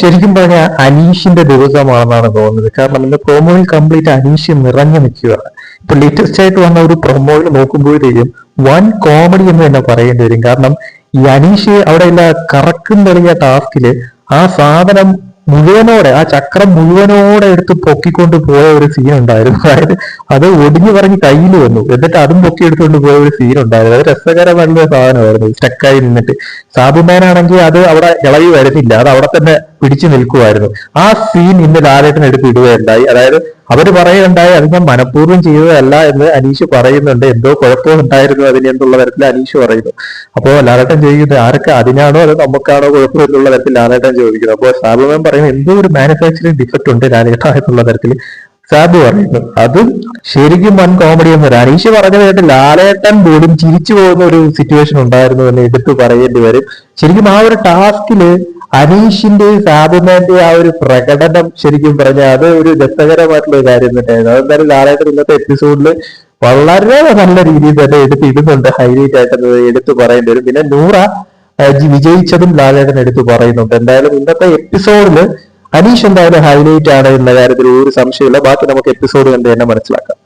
ശരിക്കും പറഞ്ഞാൽ അനീഷിന്റെ ദിവസമാണെന്നാണ് തോന്നുന്നത്. കാരണം ഇന്ന് പ്രൊമോയിൽ കംപ്ലീറ്റ് അനീഷ് നിറഞ്ഞു നിൽക്കുകയാണ്. ഇപ്പൊ ലേറ്റസ്റ്റ് ആയിട്ട് വന്ന ഒരു പ്രൊമോയിൽ നോക്കുമ്പോഴത്തേക്കും വൺ കോമഡി എന്ന് തന്നെ പറയേണ്ടി വരും. കാരണം ഈ അനീഷ് അവിടെ കറക്കും തെളിയ ടാസ്കിൽ ആ സാധനം മുഴുവനോടെ ആ ചക്രം മുഴുവനോടെ എടുത്ത് പൊക്കിക്കൊണ്ട് പോയ ഒരു സീൻ ഉണ്ടായിരുന്നു. അതായത് അത് ഒടിഞ്ഞു പറഞ്ഞ് കയ്യിൽ വന്നു. എന്നിട്ട് അതും പൊക്കി എടുത്തുകൊണ്ട് പോയ ഒരു സീൻ ഉണ്ടായിരുന്നു. അത് രസകരമായിട്ടുള്ള സാധനമായിരുന്നു. സ്റ്റക്കായി നിന്നിട്ട്. സാബുമാനാണെങ്കിൽ അത് അവിടെ ഇളകി വരുന്നില്ല. അത് അവിടെ തന്നെ പിടിച്ചു നിൽക്കുമായിരുന്നു ആ സീൻ ഇന്ന് ലാലേട്ടൻ എടുത്ത് ഇടുകയുണ്ടായി. അതായത് അവർ പറയുകയുണ്ടായി അത് ഞാൻ മനഃപൂർവം ചെയ്തതല്ല എന്ന് അനീഷ് പറയുന്നുണ്ട്. എന്തോ കുഴപ്പമുണ്ടായിരുന്നു അതിന് എന്നുള്ള തരത്തിൽ അനീഷ് പറയുന്നു. അപ്പോ ലാലേട്ടൻ ചോദിക്കുന്നത് ആരൊക്കെ അതിനാണോ അത് നമുക്കാണോ കുഴപ്പം എന്നുള്ള തരത്തിൽ ലാലേട്ടൻ ചോദിക്കുന്നു. അപ്പോൾ സാബുമാൻ പറയുന്നത് എന്തോ ഒരു മാനുഫാക്ചറിങ് ഡിഫക്റ്റ് ഉണ്ട് ലാലേട്ട എന്നുള്ള തരത്തിൽ സാബു പറയുന്നു. അതും ശരിക്കും വൻ കോമഡി എന്ന് പറയാം അനീഷ് പറഞ്ഞത് കേട്ട് ലാലേട്ടൻ പോലും ചിരിച്ചു പോകുന്ന ഒരു സിറ്റുവേഷൻ ഉണ്ടായിരുന്നു എന്ന് എടുത്തു പറയേണ്ടി വരും. ശരിക്കും ആ ഒരു ടാസ്കിൽ അനീഷിന്റെ സാബുമാന്റെ ആ ഒരു പ്രകടനം ശരിക്കും പറഞ്ഞാൽ അത് ഒരു രസകരമായിട്ടുള്ള ഒരു കാര്യം തന്നെയായിരുന്നു. അതെന്തായാലും ലാലേട്ടൻ ഇന്നത്തെ എപ്പിസോഡിൽ വളരെ നല്ല രീതിയിൽ തന്നെ എടുത്ത് ഇടുന്നുണ്ട്. ഹൈലൈറ്റ് ആയിട്ട് എടുത്തു പറയേണ്ടി വരും. പിന്നെ നൂറ വിജയിച്ചതും ലാലേട്ടൻ എടുത്തു പറയുന്നുണ്ട്. എന്തായാലും ഇന്നത്തെ എപ്പിസോഡിൽ അനീഷ് എന്തായാലും ഹൈലൈറ്റ് ആണ് എന്ന കാര്യത്തിൽ ഒരു സംശയമില്ല ബാക്കി നമുക്ക് എപ്പിസോഡ് കണ്ട് തന്നെ മനസ്സിലാക്കാം.